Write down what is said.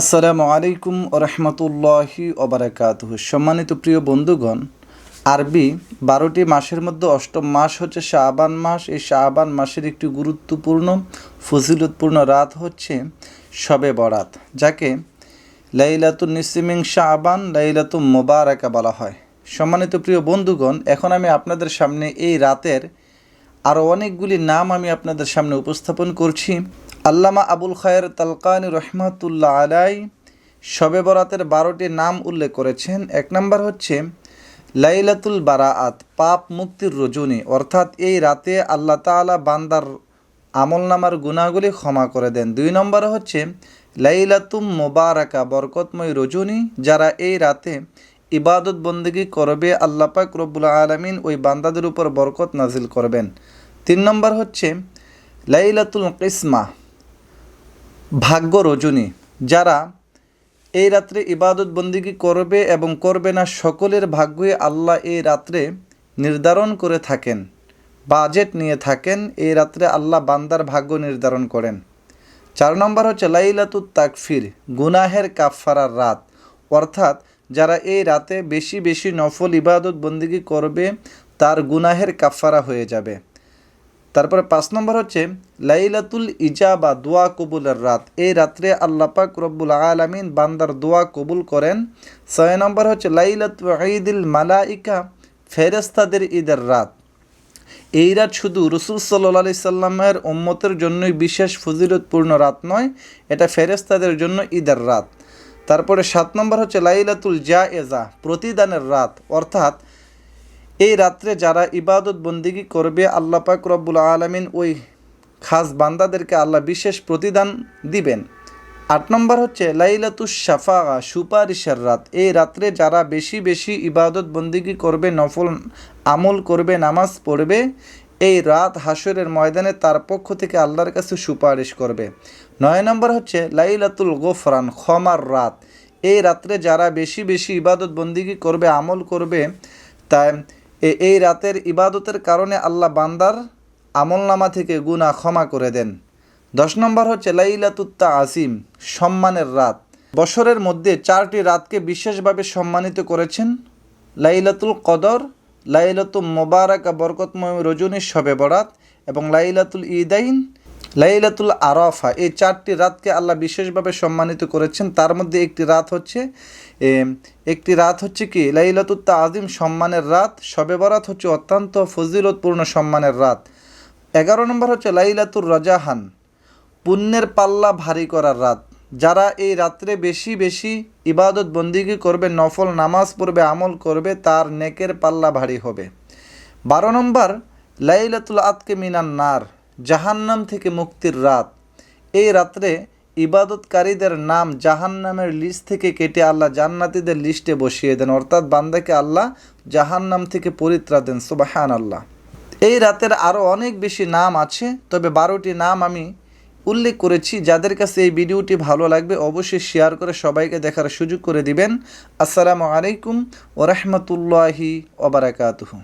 আসসালামু আলাইকুম রহমতুল্লাহি ওবরাকাতুহ সম্মানিত প্রিয় বন্ধুগণ, আরবি বারোটি মাসের মধ্যে অষ্টম মাস হচ্ছে শাহবান মাস। এই শাহবান মাসের একটি গুরুত্বপূর্ণ, ফজিলতপূর্ণ রাত হচ্ছে শবে বরাত, যাকে লাইলাতুল নিসিমিং শাহবান লাইলাতুল মোবারকা বলা হয়। সম্মানিত প্রিয় বন্ধুগণ, এখন আমি আপনাদের সামনে এই রাতের আরও অনেকগুলি নাম আমি আপনাদের সামনে উপস্থাপন করছি। আল্লামা আবুল খায়ের তালকানি রহমাতুল্লাহ আলাই শবে বরাতের বারোটি নাম উল্লেখ করেছেন। এক নম্বর হচ্ছে, লাইলাতুল বারাআত, পাপ মুক্তির রজনী। অর্থাৎ এই রাতে আল্লাহ তাআলা বান্দার আমলনামার গুণাগুলি ক্ষমা করে দেন। দুই নম্বর হচ্ছে, লাইলাতুম মোবারাকা, বরকতময় রজনী, যারা এই রাতে ইবাদত বন্দেগি করবে, আল্লাহ পাক রব্বুল আলমিন ওই বান্দাদের উপর বরকত নাজিল করবেন। তিন নম্বর হচ্ছে, লাইলাতুল কিসমা ভাগ্য রজনী, যারা এই রাত্রে ইবাদত বন্দিগি করবে এবং করবে না, সকলের ভাগ্যই আল্লাহ এই রাত্রে নির্ধারণ করে থাকেন বাজেট নিয়ে থাকেন, এই রাত্রে আল্লাহ বান্দার ভাগ্য নির্ধারণ করেন। চার নম্বর হচ্ছে, লাইলাতুত তাকফির, গুনাহের কাফফারার রাত। অর্থাৎ যারা এই রাতে বেশি বেশি নফল ইবাদত বন্দিগি করবে, তার গুনাহের কাফফারা হয়ে যাবে। তারপরে পাঁচ নম্বর হচ্ছে, লাইলাতুল ইজাবা, দোয়া কবুলের রাত। এই রাত্রে আল্লাপাক রব্বুল আলমিন বান্দার দোয়া কবুল করেন। ছয় নম্বর হচ্ছে লাইলাতু ঈদুল মালাইকা ফেরেস্তাদের ঈদের রাত। এই রাত শুধু রসুল সাল্লি সাল্লামের উম্মতের জন্যই বিশেষ ফজিলতপূর্ণ রাত নয়, এটা ফেরেস্তাদের জন্য ঈদের রাত। তারপরে সাত নম্বর হচ্ছে, লাইলাতুল জা এজা প্রতিদানের রাত। অর্থাৎ এই রাত্রে যারা ইবাদত বন্দিগি করবে, আল্লাহ পাক রব্বুল আলমিন ওই খাস বান্দাদেরকে আল্লাহ বিশেষ প্রতিদান দিবেন। আট নম্বর হচ্ছে লাইলাতুস শাফাগা সুপারিশের রাত। এই রাত্রে যারা বেশি বেশি ইবাদত বন্দিগি করবে, নফল আমল করবে, নামাজ পড়বে, এই রাত হাসরের ময়দানে তার পক্ষ থেকে আল্লাহর কাছে সুপারিশ করবে। নয় নম্বর হচ্ছে, লাইলাতুল গোফরান, ক্ষমার রাত। এই রাত্রে যারা বেশি বেশি ইবাদত বন্দিগি করবে, আমল করবে, তাই এই রাতের ইবাদতের কারণে আল্লাহ বান্দার আমলনামা থেকে গুনা ক্ষমা করে দেন। দশ নম্বর হচ্ছে লাইলাতুত্তা আসিম সম্মানের রাত। বছরের মধ্যে চারটি রাতকে বিশেষভাবে সম্মানিত করেছেন লাইলাতুল কদর লাইলাতুল মোবারকা বরকতময় রজনী শবে বরাত এবং লাইলাতুল ঈদাইন লাইলাতুল আরাফা, এই চারটি রাতকে আল্লাহ বিশেষভাবে সম্মানিত করেছেন। তার মধ্যে একটি রাত হচ্ছে একটি রাত হচ্ছে কি? লাইলাতুল তাজিম সম্মানের রাত শবে বরাত হচ্ছে অত্যন্ত ফজিলতপূর্ণ সম্মানের রাত। এগারো নম্বর হচ্ছে লাইলাতুর রাজাহান, পুণ্যের পাল্লা ভারী করার রাত। যারা এই রাত্রে বেশি বেশি ইবাদত বন্দিগি করবে, নফল নামাজ পড়বে, আমল করবে, তার নেকের পাল্লা ভারী হবে। বারো নম্বর, লাইলাতুল আতকে মিনান নার জাহান্নাম থেকে মুক্তির রাত। এই রাত্রে ইবাদতকারীদের নাম জাহান্নামের লিস্ট থেকে কেটে আল্লাহ জান্নাতীদের লিস্টে বসিয়ে দেন। অর্থাৎ বান্দাকে আল্লাহ জাহান্নাম থেকে পরিত্রা দেন সুবাহান আল্লাহ এই রাতের আরও অনেক বেশি নাম আছে, তবে বারোটি নাম আমি উল্লেখ করেছি। যাদের কাছে এই ভিডিওটি ভালো লাগবে, অবশ্যই শেয়ার করে সবাইকে দেখার সুযোগ করে দিবেন। আসসালামু আলাইকুম ওরহমতুল্লাহি ওবরাকাতুহু